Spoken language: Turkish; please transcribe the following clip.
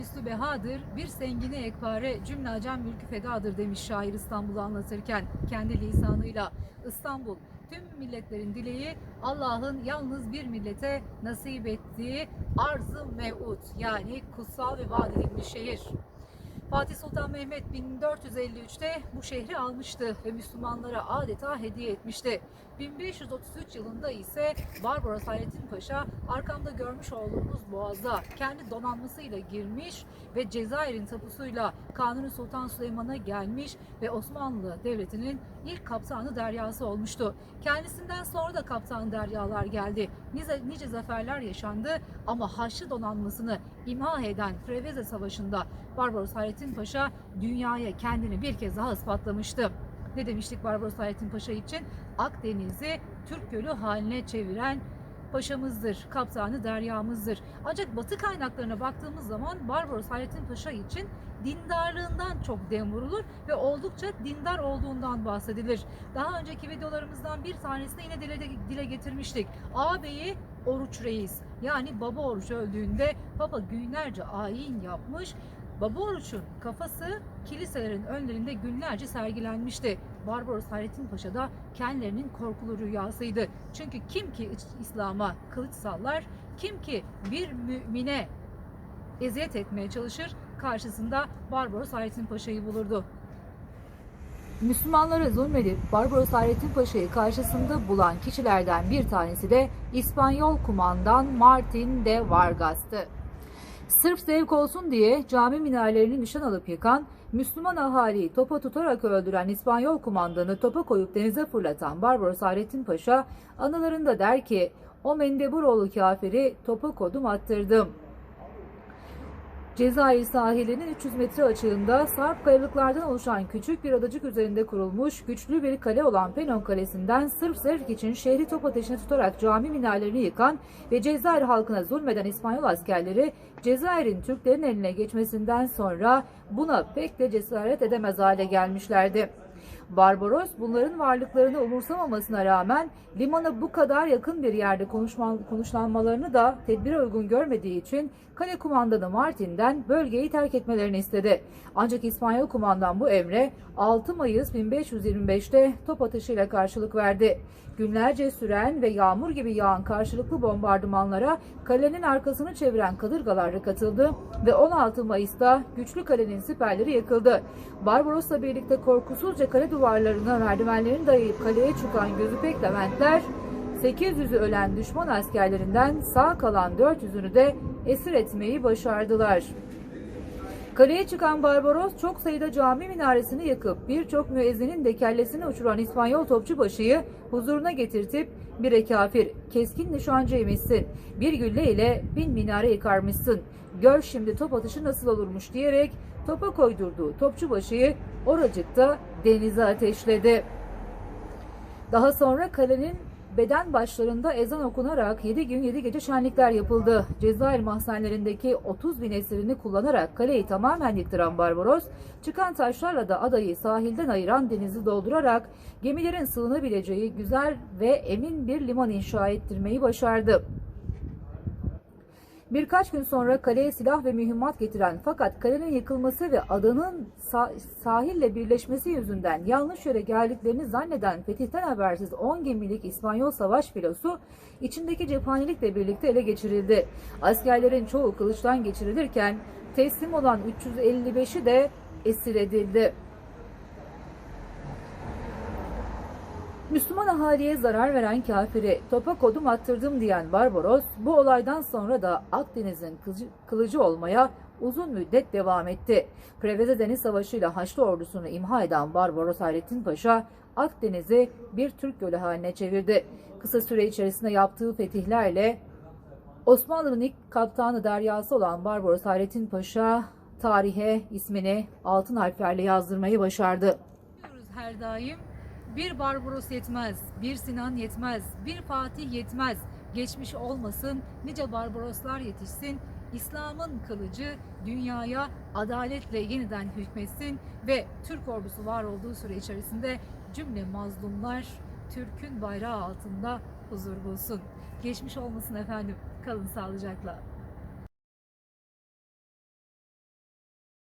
üstü behadır, bir sengini ekpare cümle acem mülkü fedadır demiş şair İstanbul'u anlatırken kendi lisanıyla. İstanbul tüm milletlerin dileği Allah'ın yalnız bir millete nasip ettiği arz-ı mev'ud yani kutsal ve vaat edilmiş şehir. Fatih Sultan Mehmet 1453'te bu şehri almıştı ve Müslümanlara adeta hediye etmişti. 1533 yılında ise Barbaros Hayrettin Paşa arkamda görmüş olduğumuz boğaza kendi donanmasıyla girmiş ve Cezayir'in tapusuyla Kanuni Sultan Süleyman'a gelmiş ve Osmanlı Devleti'nin ilk kaptanı deryası olmuştu. Kendisinden sonra da kaptan deryalar geldi. Nice, nice zaferler yaşandı ama Haçlı donanmasını imha eden Preveze Savaşı'nda Barbaros Hayrettin Paşa dünyaya kendini bir kez daha ispatlamıştı. Ne demiştik Barbaros Hayrettin Paşa için? Akdeniz'i Türk Gölü haline çeviren paşamızdır, kaptanı deryamızdır. Ancak batı kaynaklarına baktığımız zaman Barbaros Hayrettin Paşa için dindarlığından çok dem vurulur ve oldukça dindar olduğundan bahsedilir. Daha önceki videolarımızdan bir tanesini yine dile, dile getirmiştik. Ağabeyi Oruç Reis yani Baba Oruç öldüğünde Baba günlerce ayin yapmış Baba Oruç'un kafası kiliselerin önlerinde günlerce sergilenmişti. Barbaros Hayrettin Paşa da kendilerinin korkulu rüyasıydı. Çünkü kim ki İslam'a kılıç sallar, kim ki bir mümine eziyet etmeye çalışır, karşısında Barbaros Hayrettin Paşa'yı bulurdu. Müslümanlara zulmedip Barbaros Hayrettin Paşa'yı karşısında bulan kişilerden bir tanesi de İspanyol kumandan Martin de Vargas'tı. Sırf zevk olsun diye cami minarelerini nişan alıp yıkan, Müslüman ahaliyi topa tutarak öldüren İspanyol kumandanı topa koyup denize fırlatan Barbaros Hayrettin Paşa anılarında der ki, o Mendeburoğlu kafiri topa kodum attırdım. Cezayir sahilinin 300 metre açığında sarp kayalıklardan oluşan küçük bir adacık üzerinde kurulmuş güçlü bir kale olan Penon Kalesi'nden sırf zevk için şehri top ateşine tutarak cami minarelerini yıkan ve Cezayir halkına zulmeden İspanyol askerleri Cezayir'in Türklerin eline geçmesinden sonra buna pek de cesaret edemez hale gelmişlerdi. Barbaros bunların varlıklarını umursamamasına rağmen limana bu kadar yakın bir yerde konuşma, konuşlanmalarını da tedbire uygun görmediği için kale kumandanı Martin'den bölgeyi terk etmelerini istedi. Ancak İspanyol kumandan bu emre 6 Mayıs 1525'te top atışıyla karşılık verdi. Günlerce süren ve yağmur gibi yağan karşılıklı bombardımanlara kalenin arkasını çeviren kadırgalar katıldı ve 16 Mayıs'ta güçlü kalenin siperleri yıkıldı. Barbaros'la birlikte korkusuzca kale duvarlarına merdivenlerini dayayıp kaleye çıkan gözü pek Leventler 800'ü ölen düşman askerlerinden sağ kalan 400'ünü de esir etmeyi başardılar. Kaleye çıkan Barbaros çok sayıda cami minaresini yakıp birçok müezzinin de kellesini uçuran İspanyol topçubaşıyı huzuruna getirtip bir kafir keskin nişancıymışsın bir gülle ile bin minare yıkarmışsın gör şimdi top atışı nasıl olurmuş diyerek topa koydurduğu topçubaşıyı oracıkta denize ateşledi. Daha sonra kalenin beden başlarında ezan okunarak 7 gün 7 gece şenlikler yapıldı. Cezayir mahzenlerindeki 30 bin esirini kullanarak kaleyi tamamen yıktıran Barbaros, çıkan taşlarla da adayı sahilden ayıran denizi doldurarak gemilerin sığınabileceği güzel ve emin bir liman inşa ettirmeyi başardı. Birkaç gün sonra kaleye silah ve mühimmat getiren fakat kalenin yıkılması ve adanın sah- sahille birleşmesi yüzünden yanlış yere geldiklerini zanneden fetihten habersiz 10 gemilik İspanyol savaş filosu içindeki cephanelikle birlikte ele geçirildi. Askerlerin çoğu kılıçtan geçirilirken teslim olan 355'i de esir edildi. Müslüman ahaliye zarar veren kafiri topa kodum attırdım diyen Barbaros bu olaydan sonra da Akdeniz'in kılıcı, olmaya uzun müddet devam etti. Preveze Deniz Savaşı ile Haçlı ordusunu imha eden Barbaros Hayrettin Paşa Akdeniz'i bir Türk gölü haline çevirdi. Kısa süre içerisinde yaptığı fetihlerle Osmanlı'nın ilk kaptanı deryası olan Barbaros Hayrettin Paşa tarihe ismini altın harflerle yazdırmayı başardı. Her daim bir Barbaros yetmez, bir Sinan yetmez, bir Fatih yetmez. Geçmiş olmasın, nice Barbaroslar yetişsin. İslam'ın kılıcı dünyaya adaletle yeniden hükmetsin ve Türk ordusu var olduğu süre içerisinde cümle mazlumlar Türk'ün bayrağı altında huzur bulsun. Geçmiş olmasın efendim. Kalın sağlıcakla.